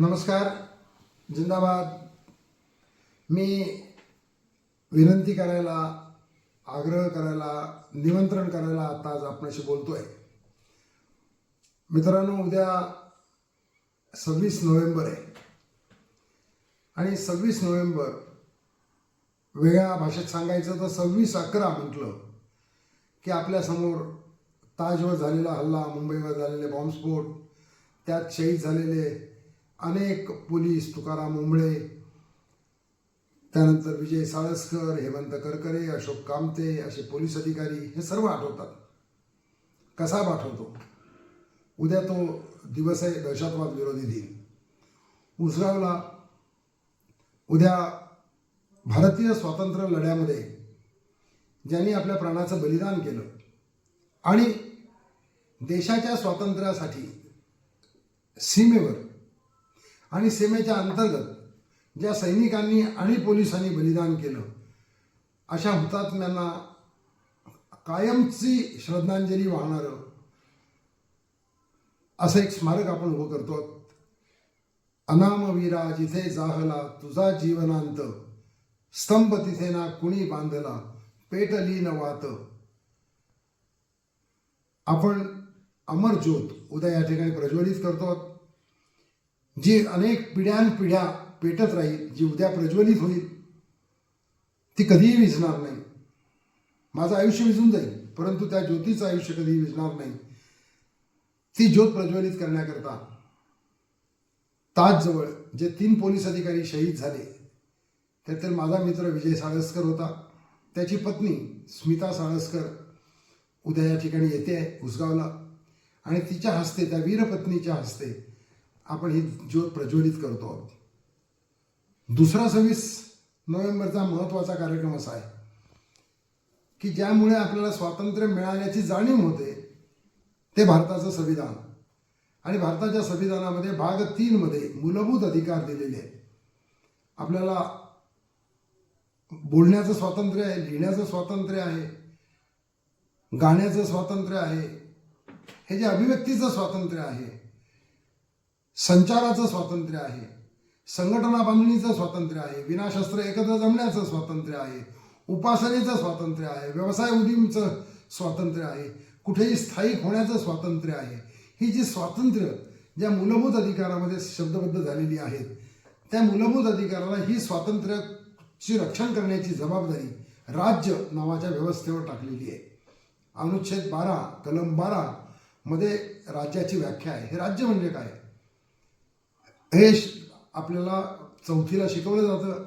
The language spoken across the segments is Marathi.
नमस्कार जिंदाबाद. मी विनंती करायला आग्रह करायला निमंत्रण करायला आता आज बोलतो आहे मित्रांनो उद्या सव्वीस नोव्हेंबर आहे. आणि सव्वीस नोव्हेंबर वेगळ्या भाषेत सांगायचं तर सव्वीस अकरा म्हटलं की आपल्यासमोर ताजवर झालेला हल्ला मुंबईवर झालेले बॉम्बस्फोट त्यात शहीद झालेले अनेक पोलीस तुकाराम उंबळे त्यानंतर विजय साळसकर हेमंत करकरे अशोक कामते असे पोलीस अधिकारी हे सर्व आठवतात. कसा आठवतो उद्या तो दिवस आहे दहशतवाद विरोधी दिन. उसगावला उद्या भारतीय स्वातंत्र्य लढ्यामध्ये ज्यांनी आपल्या प्राणाचं बलिदान केलं आणि देशाच्या स्वातंत्र्यासाठी सीमेवर आणि सीमेच्या अंतर्गत ज्या सैनिकांनी आणि पोलिसांनी बलिदान केलं अशा हुतात्म्यांना कायमची श्रद्धांजली वाहणारं असं एक स्मारक आपण उभं करतो. अनामवीरा जिथे जाहला तुझा जीवनांत स्तंभ तिथे ना कुणी बांधला पेटली न वात. आपण अमर ज्योत उद्या या ठिकाणी प्रज्वलित करतो. जी अनेक पिढ्यानपिढ्या पेटत राहील जी उद्या प्रज्वलित होईल ती कधीही विझणार नाही. माझं आयुष्य विझून जाईल परंतु त्या ज्योतीचं आयुष्य कधीही विझणार नाही. ती ज्योत प्रज्वलित करण्याकरता ताजजवळ जे तीन पोलीस अधिकारी शहीद झाले त्यातील माझा मित्र विजय साळसकर होता. त्याची पत्नी स्मिता साळसकर उद्या या ठिकाणी येते आहे उसगावला. आणि तिच्या हस्ते त्या वीरपत्नीच्या हस्ते आपण ही ज्योत प्रज्वलित करतो आहोत दुसरा सव्वीस नोव्हेंबरचा महत्त्वाचा कार्यक्रम असा आहे की ज्यामुळे आपल्याला स्वातंत्र्य मिळाल्याची जाणीव होते ते भारताचं संविधान. आणि भारताच्या संविधानामध्ये भाग तीनमध्ये मूलभूत अधिकार दिलेले आहेत. आपल्याला बोलण्याचं स्वातंत्र्य आहे लिहिण्याचं स्वातंत्र्य आहे गाण्याचं स्वातंत्र्य आहे हे जे अभिव्यक्तीचं स्वातंत्र्य आहे संचाराचं स्वातंत्र्य आहे. संघटना बांधणीचं स्वातंत्र्य आहे. विनाशस्त्र एकत्र जमण्याचं स्वातंत्र्य आहे. उपासनेचं स्वातंत्र्य आहे. व्यवसाय उदीमचं स्वातंत्र्य आहे. कुठेही स्थायिक होण्याचं स्वातंत्र्य आहे. ही जी स्वातंत्र्य ज्या मूलभूत अधिकारामध्ये शब्दबद्ध झालेली आहेत त्या मूलभूत अधिकाराला ही स्वातंत्र्याची रक्षण करण्याची जबाबदारी राज्य नावाच्या व्यवस्थेवर टाकलेली आहे. अनुच्छेद बारा कलम बारा मध्ये राज्याची व्याख्या आहे. हे राज्य म्हणजे काय? हे आपल्याला चौथीला शिकवलं जातं.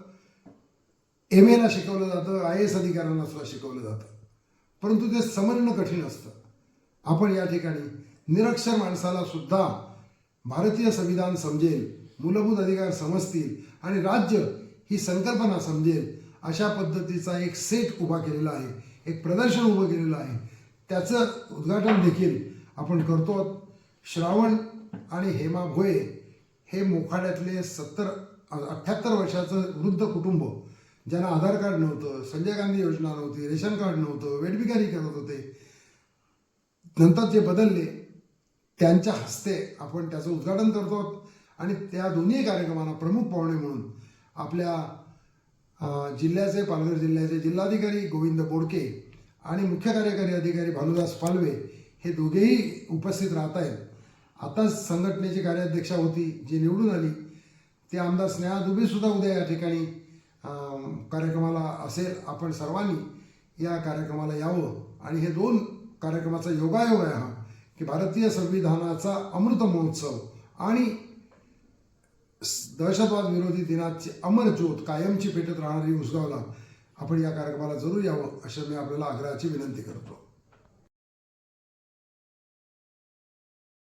एम एला शिकवलं जातं. आय एस अधिकाऱ्यांना सुद्धा शिकवलं जातं. परंतु ते समजणं कठीण असतं. आपण या ठिकाणी निरक्षर माणसाला सुद्धा भारतीय संविधान समजेल मूलभूत अधिकार समजतील आणि राज्य ही संकल्पना समजेल अशा पद्धतीचा एक सेट उभा केलेला आहे एक प्रदर्शन उभं केलेलं आहे. त्याचं उद्घाटन देखील आपण करतो श्रावण आणि हेमा भोये हे मोखाड्यातले सत्तर अठ्ठ्याहत्तर वर्षाचं वृद्ध कुटुंब ज्यांना आधार कार्ड नव्हतं संजय गांधी योजना नव्हती रेशन कार्ड नव्हतं वेठबिगारी करत होते नंतर जे बदलले त्यांच्या हस्ते आपण त्याचं उद्घाटन करतो आणि त्या दोन्ही कार्यक्रमांना प्रमुख पाहुणे म्हणून आपल्या जिल्ह्याचे पालघर जिल्ह्याचे जिल्हाधिकारी गोविंद बोडके आणि मुख्य कार्यकारी अधिकारी भानुदास पालवे हे दोघेही उपस्थित राहत आहेत आताच संघटनेची कार्याध्यक्षा होती जी निवडून आली ते आमदार स्नेहा दुबेसुद्धा उद्या या ठिकाणी कार्यक्रमाला असेल. आपण सर्वांनी या कार्यक्रमाला यावं. आणि हे दोन कार्यक्रमाचा योगायोग आहे हा की भारतीय संविधानाचा अमृत महोत्सव आणि दहशतवाद विरोधी दिनाची अमरज्योत कायमची पेटत राहणारी उसगावला आपण या कार्यक्रमाला जरूर यावं अशा मी आपल्याला आग्रहाची विनंती करतो.